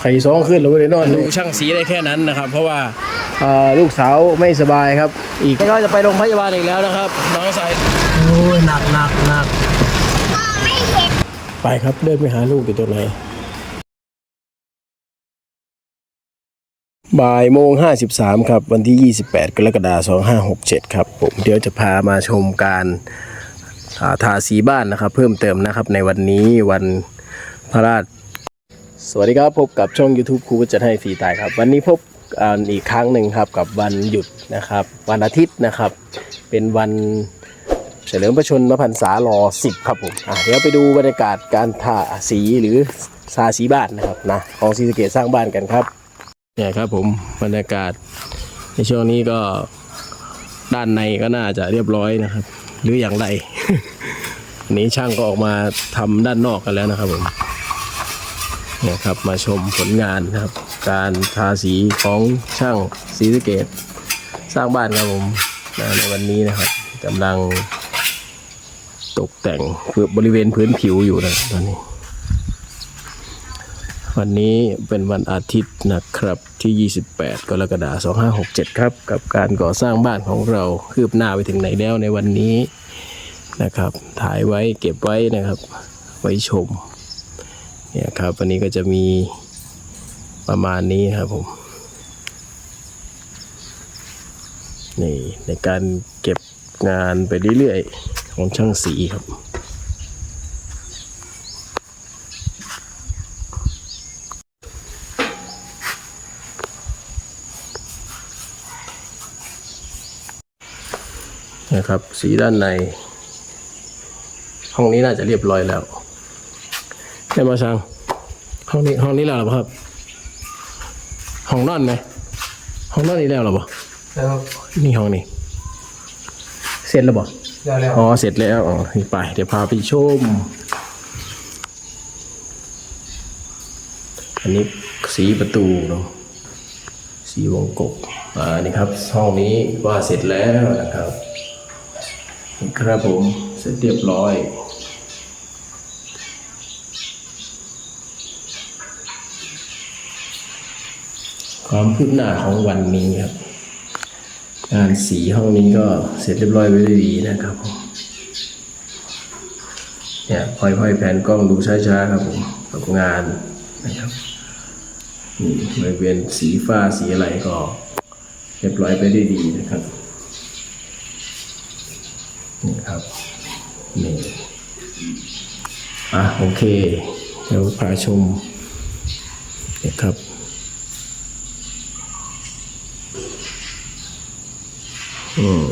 ไข่สองขึ้นแล้วไม่ได้นอนดูช่างสีได้แค่นั้นนะครับ เพราะว่าเอ่อลูกสาวไม่สบายครับ อีกก็จะไปโรงพยาบาลอีกแล้วนะครับ น้องสายโอ้ยหนักหนักหนักไปครับเดินไปหาลูกอยู่ตรงไหนบ่ายโมงห้าสิบสามครับ วันที่28กรกฎาคม2567ครับ ผมเดี๋ยวจะพามาชมการอ่าทาสีบ้านนะครับ เพิ่มเติมนะครับในวันนี้วัน พระราช สวัสดีครับพบกับช่อง YouTube ครูจะให้ฟรีตายครับ วันนี้พบกันอีกครั้งหนึ่งครับกับวันหยุดนะครับ วันอาทิตย์นะครับ เป็นวันเฉลิมพระชนมพรรษารอสิบครับผมอะเดี๋ยวไปดูบรรยากาศการทาสีหรือทาสีบ้านนะครับนะของศรีสะเกดสร้างบ้านกันครับเนี่ยครับผมบรรยากาศในช่วงนี้ก็ด้านในก็น่าจะเรียบร้อยนะครับ หรืออย่างไรวันนี้ช่างก็ออกมาทำด้านนอกกันแล้วนะครับผมเนี่ยครับมาชมผลงานนะครับ การทาสีของช่างศรีสเกตสร้างบ้านครับผมนะในวันนี้นะครับกำลังตกแต่งบริเวณพื้นผิวอยู่นะตอนนี้ วันนี้เป็นวันอาทิตย์นะครับที่ 28 กรกฎาคม 2567 ครับ กับการก่อสร้างบ้านของเราคืบหน้าไปถึงไหนแล้วในวันนี้นะครับ ถ่ายไว้เก็บไว้นะครับ ไว้ชม เนี่ยครับวันนี้ก็จะมีประมาณนี้ครับผมนี่ในการเก็บงานไปเรื่อยๆของช่างสีครับนะครับ สีด้านใน ห้องนี้น่าจะเรียบร้อยแล้ว ไหมช่างห้องนี้ห้องนี้แล้วเหรอครับห้องนอนไหมห้องนอนนี้แล้วเหรอบ่แล้วนี่ห้องนี้ เสร็จแล้วบ่แล้วแล้วอ๋อเสร็จแล้วอ๋อนี่ไป เดี๋ยวพาไปชม อันนี้สีประตูเนาะสีวงกบอ่านี่ครับห้องนี้ว่าเสร็จแล้วนะครับนี่ครับผมเสร็จเรียบร้อย ความคืบหน้าของวันนี้ครับ งานสีห้องนี้ก็เสร็จเรียบร้อยไปด้วยดีนะครับผมเนี่ยค่อยๆแผนกล้องดูช้าๆครับผมกับงานนะครับนี่บริเวณสีฟ้าสีอะไรก็เรียบร้อยไปได้ดีนะครับนี่ครับนี่อะโอเค เดี๋ยวพาชมนะครับ อืม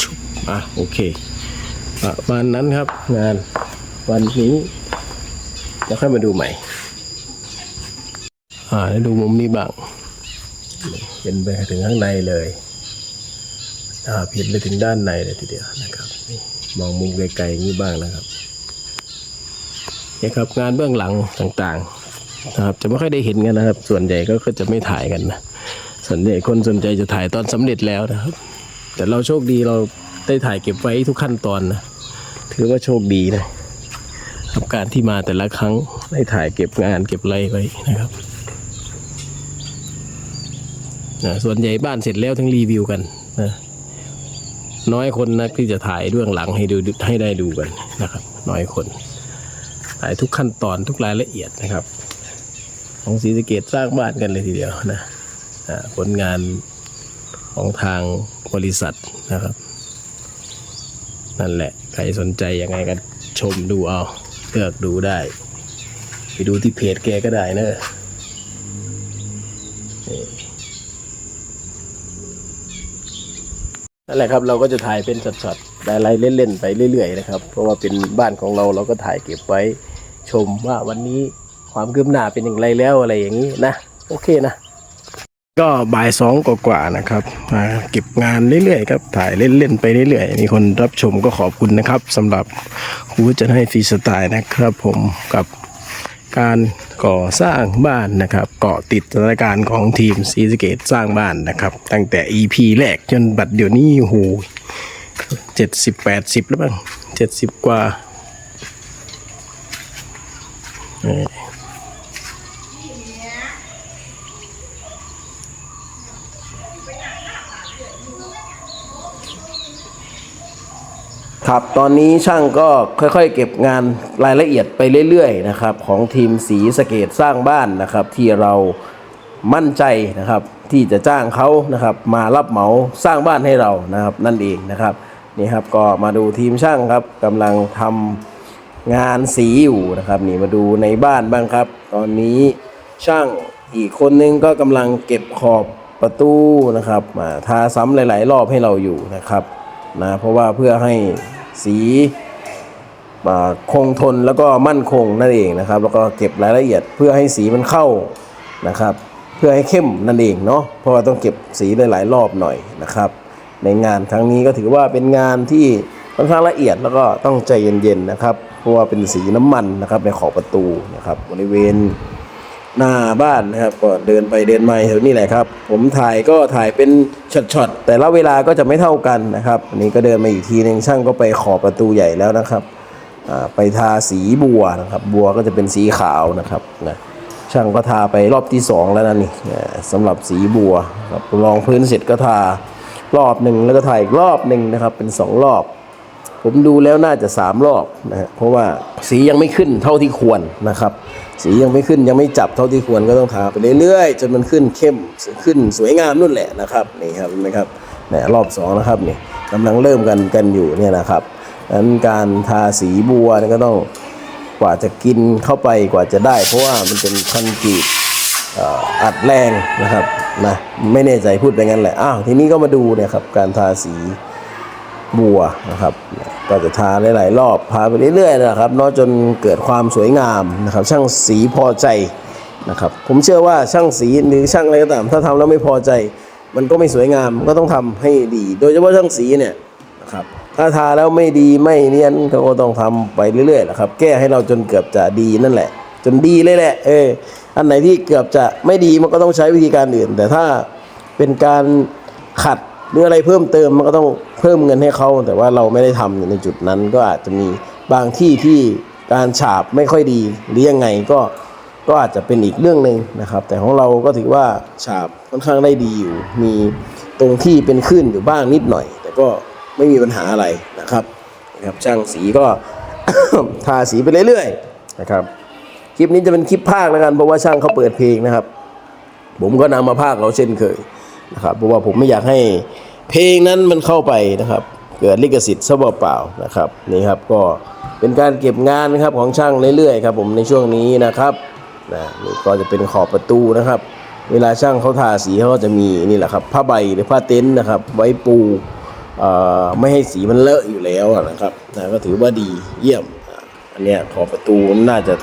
ชุบอะโอเคประมาณนั้นครับงานวันนี้แล้วค่อยมาดูใหม่ อ่าแล้วดูมุมนี้บ้าง เป็นไปถึงข้างในเลยอ่าเห็นไปถึงด้านในเลยทีเดียวนะครับมองมุมไกลๆอย่างนี้บ้างนะครับเนี่ยครับงานเบื้องหลังต่างๆนะครับจะไม่ค่อยได้เห็นกันนะครับ ส่วนใหญ่ก็จะไม่ถ่ายกันนะส่วนใหญ่คนสนใจจะถ่ายตอนสำเร็จแล้วนะครับ แต่เราโชคดีเราได้ถ่ายเก็บไว้ทุกขั้นตอนนะถือว่าโชคดีนะครับการที่มาแต่ละครั้งได้ถ่ายเก็บงานเก็บไรไว้นะครับ นะส่วนใหญ่บ้านเสร็จแล้วทั้งรีวิวกันนะน้อยคนนะที่จะถ่ายเรื่องหลังให้ดูให้ได้ดูกันนะครับ น้อยคนถ่ายทุกขั้นตอนทุกรายละเอียดนะครับ ของศรีสะเกดสร้างบ้านกันเลยทีเดียวนะผลงานของทางบริษัทนะครับนั่นแหละ ใครสนใจยังไงก็ชมดูเอาเลือกดูได้ ไปดูที่เพจแกก็ได้เนอะ นั่นแหละครับเราก็จะถ่ายเป็นช็อตๆอะไรเล่นๆไปเรื่อยๆนะครับ เพราะว่าเป็นบ้านของเราเราก็ถ่ายเก็บไว้ชมว่าวันนี้ความคืบหน้าเป็นอย่างไรแล้วอะไรอย่างนี้นะ โอเคนะ ก็บ่ายสองกว่าๆนะครับมาเก็บงานเรื่อยๆครับถ่ายเล่นๆไปเรื่อยๆมีคนรับชมก็ขอบคุณนะครับสำหรับครูจะให้ฟรีสไตล์นะครับ ผมกับ การก่อสร้างบ้านนะครับเกาะติดสถานการณ์ของทีมซีสเกตสร้างบ้านนะครับ ตั้งแต่ EP แรกจนบัดเดี๋ยวนี้โอ้โหเจ็ดสิบแปดสิบแล้วบ้างเจ็ดสิบกว่าเออ ครับตอนนี้ช่างก็ค่อยๆ เก็บงานรายละเอียดไปเรื่อยๆนะครับของทีมสีสะเกตสร้างบ้านนะครับ ที่เรามั่นใจนะครับที่จะจ้างเขานะครับ มารับเหมาสร้างบ้านให้เรานะครับ นั่นเองนะครับนี่ครับก็มาดูทีมช่างครับกำลังทำงานสีอยู่นะครับ นี่มาดูในบ้านบ้างครับ ตอนนี้ช่างอีกคนนึงก็กำลังเก็บขอบประตูนะครับมาทาซ้ำหลาย ๆ รอบให้เราอยู่นะครับ นะเพราะว่าเพื่อให้สีคงทนแล้วก็มั่นคงนั่นเองนะครับ แล้วก็เก็บรายละเอียดเพื่อให้สีมันเข้านะครับ เพื่อให้เข้มนั่นเองเนาะเพราะว่าต้องเก็บสีหลายๆรอบหน่อยนะครับ ในงานครั้งนี้ก็ถือว่าเป็นงานที่ค่อนข้างละเอียดแล้วก็ต้องใจเย็นๆนะครับ เพราะว่าเป็นสีน้ำมันนะครับในขอบประตูนะครับบริเวณ หน้าบ้านนะครับก็เดินไปเดินมาแถวนี้แหละครับ ผมถ่ายก็ถ่ายเป็นช็อตๆแต่ละเวลาก็จะไม่เท่ากันนะครับอันนี้ก็เดินมาอีกทีหนึงช่างก็ไปขอบประตูใหญ่แล้วนะครับไปทาสีบัวนะครับบัวก็จะเป็นสีขาวนะครับนะช่างก็ทาไปรอบที่สองแล้วนะนี่สำหรับสีบัวครับรองพื้นเสร็จก็ทารอบหนึ่งแล้วก็ถ่ายอีกรอบหนึ่งนะครับเป็นสองรอบ ผมดูแล้วน่าจะสามรอบนะเพราะว่าสียังไม่ขึ้นเท่าที่ควรนะครับ สียังไม่ขึ้นยังไม่จับเท่าที่ควรก็ต้องทาไปเรื่อยๆจนมันขึ้นเข้มขึ้นสวยงามนู่นแหละนะครับนี่ครับเห็นไหมครับเนี่ยรอบสองนะครับนี่กำลังเริ่มกันกันอยู่เนี่ยนะครับดังนั้นการทาสีบัวก็ต้องกว่าจะกินเข้าไปกว่าจะได้ เพราะว่ามันเป็นคอนกรีตอัดแรงนะครับนะไม่แน่ใจพูดไปงั้นแหละอ้าวทีนี้ก็มาดูนี่ยครับการทาสี บัวนะครับก็จะทาหลายๆรอบทาไปเรื่อยๆนะครับเนาะจนเกิดความสวยงามนะครับช่างสีพอใจนะครับผมเชื่อว่าช่างสีหรือช่างอะไรก็ตาม ถ้าทำแล้วไม่พอใจ มันก็ไม่สวยงามก็ต้องทำให้ดี โดยเฉพาะช่างสีเนี่ยนะครับถ้าทาแล้วไม่ดีไม่เนียนเขาก็ต้องทำไปเรื่อยๆนะครับแก้ให้เราจนเกือบจะดีนั่นแหละ จนดีเลยแหละเอออันไหนที่เกือบจะไม่ดีมันก็ต้องใช้วิธีการอื่น แต่ถ้าเป็นการขัด หรืออะไรเพิ่มเติมมันก็ต้องเพิ่มเงินให้เขาแต่ว่าเราไม่ได้ทำอยู่ในจุดนั้นก็อาจจะมีบางที่ที่การฉาบไม่ค่อยดีหรือยังไงก็ก็อาจจะเป็นอีกเรื่องหนึ่งนะครับ แต่ของเราก็ถือว่าฉาบค่อนข้างได้ดีอยู่ มีตรงที่เป็นขึ้นอยู่บ้างนิดหน่อย แต่ก็ไม่มีปัญหาอะไรนะครับนะครับช่างสีก็ทาสีไปเรื่อยๆนะครับคลิปนี้จะเป็นคลิปภาคแล้วกันเพราะว่าช่างเขาเปิดเพลงนะครับ ผมก็นำมาภาคเราเช่นเคย นะครับเพราะว่าผมไม่อยากให้เพลงนั้นมันเข้าไปนะครับ เกิดลิขสิทธิ์ซะเปล่าๆนะครับนี่ครับก็เป็นการเก็บงานนะครับของช่างเรื่อยๆครับผมในช่วงนี้นะครับนะนี่ก็จะเป็นขอบประตูนะครับ เวลาช่างเขาทาสีเขาก็จะมีนี่แหละครับผ้าใบหรือผ้าเต็นท์นะครับ ไว้ปูไม่ให้สีมันเลอะอยู่แล้วนะครับนะก็ถือว่าดีเยี่ยมอันเนี้ยขอบประตูนน่าจะ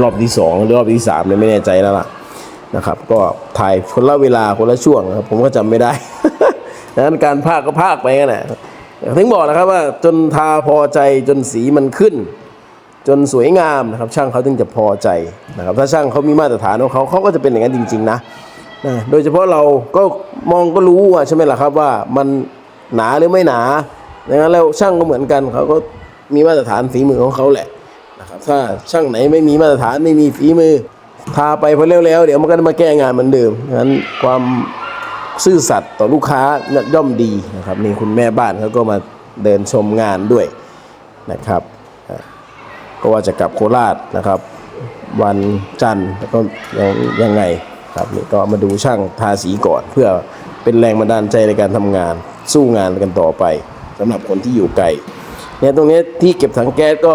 รอบที่สองหรือรอบที่สามเนี่ยไม่แน่ใจแล้วล่ะ นะครับ ก็ถ่ายคนละเวลาคนละช่วงนะครับ ผมก็จำไม่ได้ดังนั้นการพากก็พากไปกันแหละถึงบอกนะครับว่าจนทาพอใจจนสีมันขึ้น จนสวยงามนะครับ ช่างเขาถึงจะพอใจนะครับ ถ้าช่างเขามีมาตรฐานของเขาเขาก็จะเป็นอย่างนั้นจริง ๆ นะนะโดยเฉพาะเราก็มองก็รู้ว่าใช่ไหมล่ะครับว่ามันหนาหรือไม่หนาดังนั้นแล้วช่างก็เหมือนกันเขาก็มีมาตรฐานฝีมือของเขาแหละนะครับถ้าช่างไหนไม่มีมาตรฐานไม่มีฝีมือ ทาไปพอเร็วๆเดี๋ยวมันก็จะมาแก้งานเหมือนเดิมฉะนั้นความซื่อสัตย์ต่อลูกค้าย่อมดีนะครับนี่คุณแม่บ้านเขาก็มาเดินชมงานด้วยนะครับก็ว่าจะกลับโคราชนะครับ วันจันทร์แล้วก็ยังยังไงครับนี่ก็มาดูช่างทาสีก่อน เพื่อเป็นแรงบันดาลใจในการทำงาน สู้งานกันต่อไปสำหรับคนที่อยู่ไกลเนี่ยตรงนี้ที่เก็บถังแก๊สก็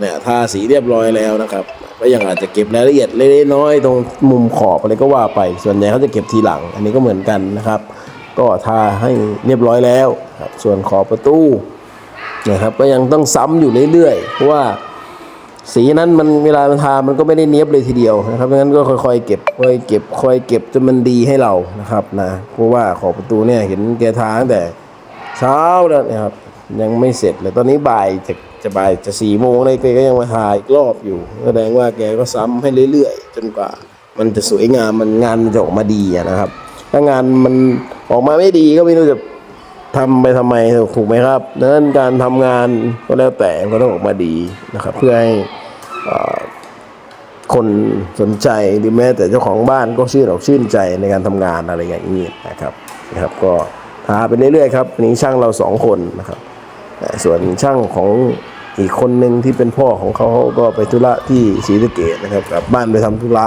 เนี่ยทาสีเรียบร้อยแล้วนะครับก็ยังอาจจะเก็บรายละเอียดเล็กๆน้อยๆตรงมุมขอบอะไรก็ว่าไป ส่วนใหญ่เขาจะเก็บทีหลัง อันนี้ก็เหมือนกันนะครับ ก็ทาให้เรียบร้อยแล้วครับส่วนขอบประตูนะครับก็ยังต้องซ้ำอยู่เรื่อยๆเพราะว่าสีนั้นมันเวลามันทา มันก็ไม่ได้เนี้ยบเลยทีเดียวนะครับงั้นก็ค่อยๆเก็บค่อยเก็บค่อยเก็บจนมันดีให้เรานะครับนะเพราะว่าขอบประตูเนี่ยเห็นแกทาตั้งแต่เช้าแล้วนะครับยังไม่เสร็จเลยตอนนี้บ่ายจะ จะบ่ายจะสี่โมงเลยแกก็ยังมาทายอีกรอบอยู่แสดงว่าแกก็ซ้ำให้เรื่อยๆ จนกว่า มันจะสวยงามมันงานมันจะออกมาดีนะครับ ถ้างานมันออกมาไม่ดีก็ไม่รู้จะทำไปทำไมถูกไหมครับดังนั้นการทำงานก็แล้วแต่ก็ต้องออกมาดีนะครับ เพื่อให้คนสนใจหรือแม้แต่เจ้าของบ้านก็ชื่นอกชื่นใจในการทำงานอะไรอย่างนี้นะครับนะครับ ก็ทาไปเรื่อยๆครับนี้ช่างเราสองคนนะครับ ส่วนช่างของ อีกคนหนึ่งที่เป็นพ่อของเขาเขาก็ไปธุระที่ศรีสะเกดนะครับกลับบ้านไปทำธุระ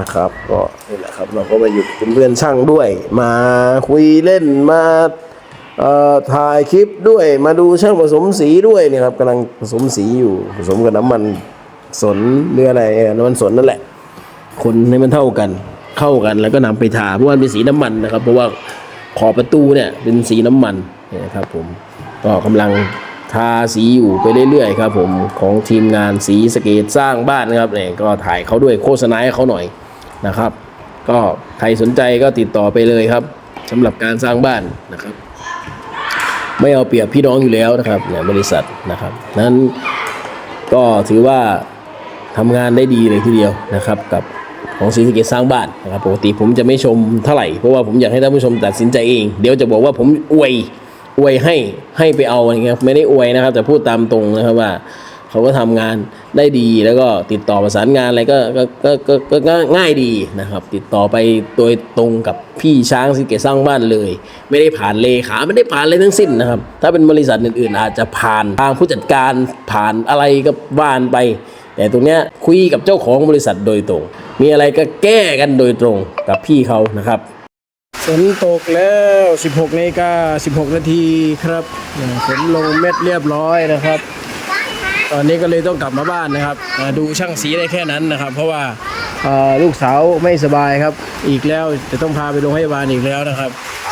นะครับ ก็นี่แหละครับเราก็มาอยู่เป็นเพื่อนช่างด้วย มาคุยเล่นมาถ่ายคลิปด้วยมาดูช่างผสมสีด้วยเนี่ยครับกำลังผสมสีอยู่ผสมกับน้ำมันสนหรืออะไรน้ำมันสนนั่นแหละ คนให้มันเท่ากันเข้ากันแล้วก็นำไปทาเพราะว่ามันเป็นสีน้ำมันนะครับ เพราะว่าขอบประตูเนี่ยเป็นสีน้ำมันนี่ยนะครับผมก็กำลัง ทาสีอยู่ไปเรื่อยๆครับผมของทีมงานสีสเกตสร้างบ้านนะครับเนี่ยก็ถ่ายเขาด้วยโฆษณาให้เขาหน่อยนะครับ ก็ใครสนใจก็ติดต่อไปเลยครับสำหรับการสร้างบ้านนะครับ ไม่เอาเปรียบพี่น้องอยู่แล้วนะครับเนี่ยบริษัทนะครับนั้นก็ถือว่าทำงานได้ดีเลยทีเดียวนะครับกับของศรีสเกษสร้างบ้านนะครับปกติผมจะไม่ชมเท่าไหร่เพราะว่าผมอยากให้ท่านผู้ชมตัดสินใจเอง เดี๋ยวจะบอกว่าผมอวย อวยให้ให้ไปเอาอะไรเงี้ยไม่ได้อวยนะครับ แต่พูดตามตรงนะครับว่า เขาก็ทำงานได้ดีแล้วก็ติดต่อประสานงานอะไรก็ก็ก็ก็ง่ายดีนะครับ ติดต่อไปโดยตรงกับพี่ช้างสิเกสร้างบ้านเลย ไม่ได้ผ่านเลขาไม่ได้ผ่านอะไรทั้งสิ้นนะครับ ถ้าเป็นบริษัทอื่นๆ อาจจะผ่านทางผู้จัดการผ่านอะไรก็ว่านไป แต่ตรงเนี้ยคุยกับเจ้าของบริษัทโดยตรง มีอะไรก็แก้กันโดยตรงกับพี่เขานะครับ ฝนตกแล้ว 16นาฬิกา16 นาทีครับฝนลงเม็ดเรียบร้อยนะครับ ตอนนี้ก็เลยต้องกลับมาบ้านนะครับมาดูช่างสีได้แค่นั้นนะครับ เพราะว่าลูกสาวไม่สบายครับ อีกแล้วจะต้องพาไปโรงพยาบาลอีกแล้วนะครับ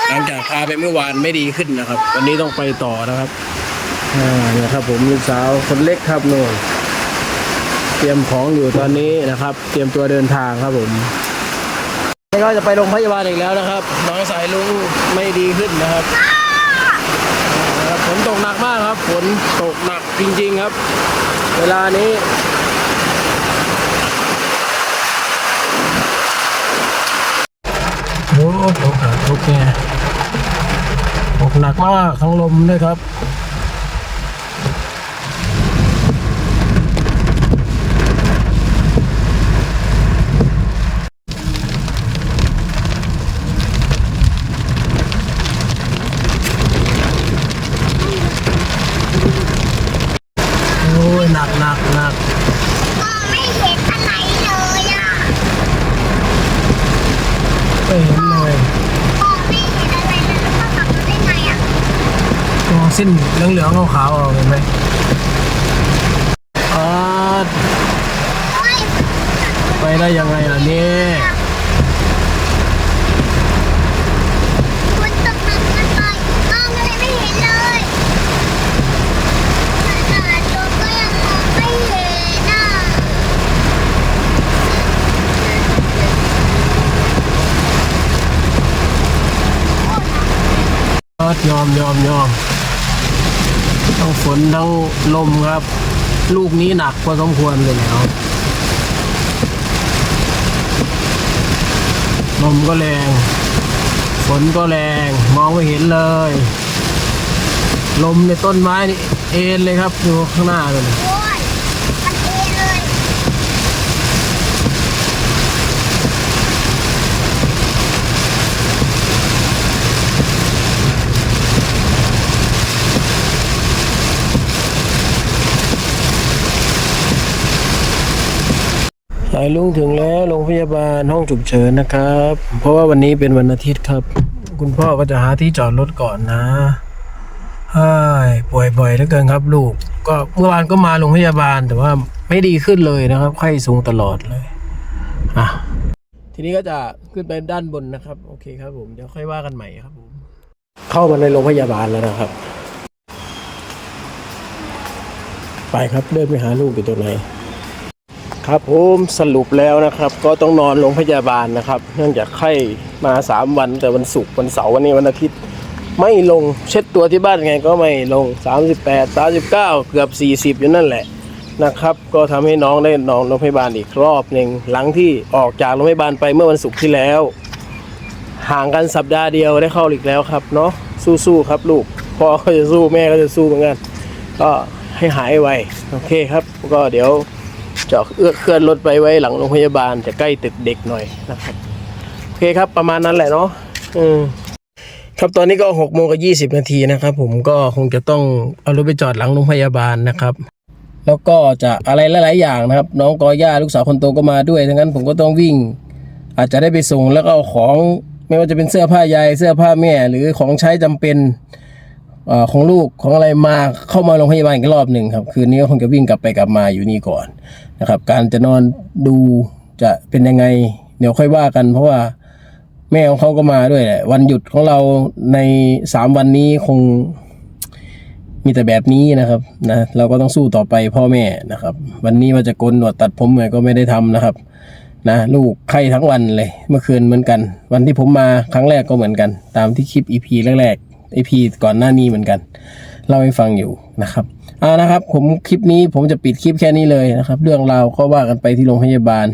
หลังจากพาไปเมื่อวานไม่ดีขึ้นนะครับ วันนี้ต้องไปต่อนะครับนี่ครับผมลูกสาวคนเล็กครับโน่นเตรียมของอยู่ตอนนี้นะครับ เตรียมตัวเดินทางครับผม นี่ก็จะไปโรงพยาบาลอีกแล้วนะครับ น้องสายลุงไม่ดีขึ้นนะครับฝนตกหนักมากครับฝนตกหนักจริง ๆครับ เวลานี้โอ้ตกหนักตกแก่ตกหนักมากทั้งลมด้วยครับ โอ้ยหนักหนักหนัก มองไม่เห็นอะไรเลยอะ ไม่เห็นเลย มองไม่เห็นอะไรเลยแล้วก็ขับรถได้ไงอะ มอง เส้นเหลืองๆขาวๆออกเห็นไหมอ่า เฮ้ย ไปได้ยังไงล่ะเนี่ย ฝนตกหนักเกินไปมองอะไรไม่เห็นเลยขนาดรถก็ยังมองไม่เห็นอะ ยอมยอมยอมทั้งฝ นทั้งลมครับ ลูกนี้หนักพอสมควรเลยแล้วลมก็แรง ฝนก็แรง มองไม่เห็นเลย ลมในต้นไม้นี่เอ็นเลยครับดูข้างหน้าเลย โอ้ยมันเองเลย สายลุงถึงแล้วโรงพยาบาลห้องฉุกเฉินนะครับ เพราะว่าวันนี้เป็นวันอาทิตย์ครับ คุณพ่อก็จะหาที่จอดรถก่อนนะใช่ป่วยบ่อยเหลือเกินครับ ลูก ก็เมื่อวานก็มาโรงพยาบาลแต่ว่าไม่ดีขึ้นเลยนะครับ ไข้สูงตลอดเลยอะทีนี้ก็จะขึ้นไปด้านบนนะครับ โอเคครับผมเดี๋ยวค่อยว่ากันใหม่ครับผมเข้ามาในโรงพยาบาลแล้วนะครับ ไปไปครับเดินไปหาลูกอยู่ตรงไหน ครับผมสรุปแล้วนะครับ ก็ต้องนอนโรงพยาบาลนะครับ เนื่องจากไข้มา 3 วันแต่วันศุกร์วันเสาร์วันนี้วันอาทิตย์ ไม่ลงเช็ดตัวที่บ้านไงก็ไม่ลง 38 39 เกือบ 40 อยู่นั่นแหละนะครับ ก็ทำให้น้องได้นอนโรงพยาบาลอีกรอบหนึ่งหลังที่ออกจากโรงพยาบาลไปเมื่อวันศุกร์ที่แล้ว ห่างกันสัปดาห์เดียวได้เข้าอีกแล้วครับเนาะสู้ๆครับลูกพ่อก็จะสู้แม่ก็จะสู้เหมือนกัน ก็ให้หายไวโอเคครับ ก็เดี๋ยว จะเอื้อเคลื่อนรถไปไว้หลังโรงพยาบาลจะใกล้ตึกเด็กหน่อยนะครับโอเคครับประมาณนั้นแหละเนาะอืมครับตอนนี้ก็หกโมงกับยี่สิบนาทีนะครับ ผมก็คงจะต้องเอารถไปจอดหลังโรงพยาบาลนะครับ แล้วก็จะอะไรหลาย ๆ อย่างนะครับ น้องกอย่าลูกสาวคนโตก็มาด้วยดังนั้นผมก็ต้องวิ่ง อาจจะได้ไปส่งแล้วก็เอาของ ไม่ว่าจะเป็นเสื้อผ้ายายเสื้อผ้าแม่ หรือของใช้จำเป็น ของลูกของอะไรมาเข้ามาโรงพยาบาลอีกรอบหนึ่งครับ คืนนี้ก็คงจะวิ่งกลับไปกลับมาอยู่นี่ก่อนนะครับ การจะนอนดูจะเป็นยังไง เดี๋ยวค่อยว่ากัน เพราะว่าแม่ของเขาก็มาด้วยแหละวันหยุดของเราในสามวันนี้คงมีแต่แบบนี้นะครับนะเราก็ต้องสู้ต่อไปพ่อแม่นะครับ วันนี้ว่าจะโกนหนวดตัดผมเหมือนก็ไม่ได้ทำนะครับนะลูกไข้ทั้งวันเลย เมื่อคืนเหมือนกัน วันที่ผมมาครั้งแรกก็เหมือนกัน ตามที่คลิป EP แรก ๆ EP ก่อนหน้านี้เหมือนกันเล่าให้ฟังอยู่นะครับเอานะครับ ผมคลิปนี้ผมจะปิดคลิปแค่นี้เลยนะครับ เรื่องราวก็ว่ากันไปที่โรงพยาบาล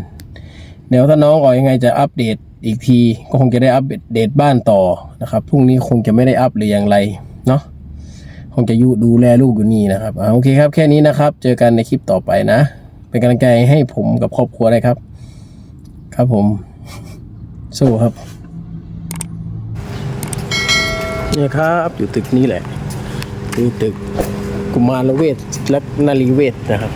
เดี๋ยวถ้าน้องออกยังไงจะอัปเดตอีกที ก็คงจะได้อัปเดตบ้านต่อนะครับพรุ่งนี้คงจะไม่ได้อัปหรืออย่างไรเนาะคงจะยู่ดูแลลูกอยู่นี่นะครับอ่าโอเคครับแค่นี้นะครับ เจอกันในคลิปต่อไปนะ เป็นกำลังใจให้ผมกับครอบครัวได้ครับ ครับผมสู้ครับ นี่ยครับอยู่ตึกนี้แหละคือตึกกุมารเวทและนารีเวทนะครับ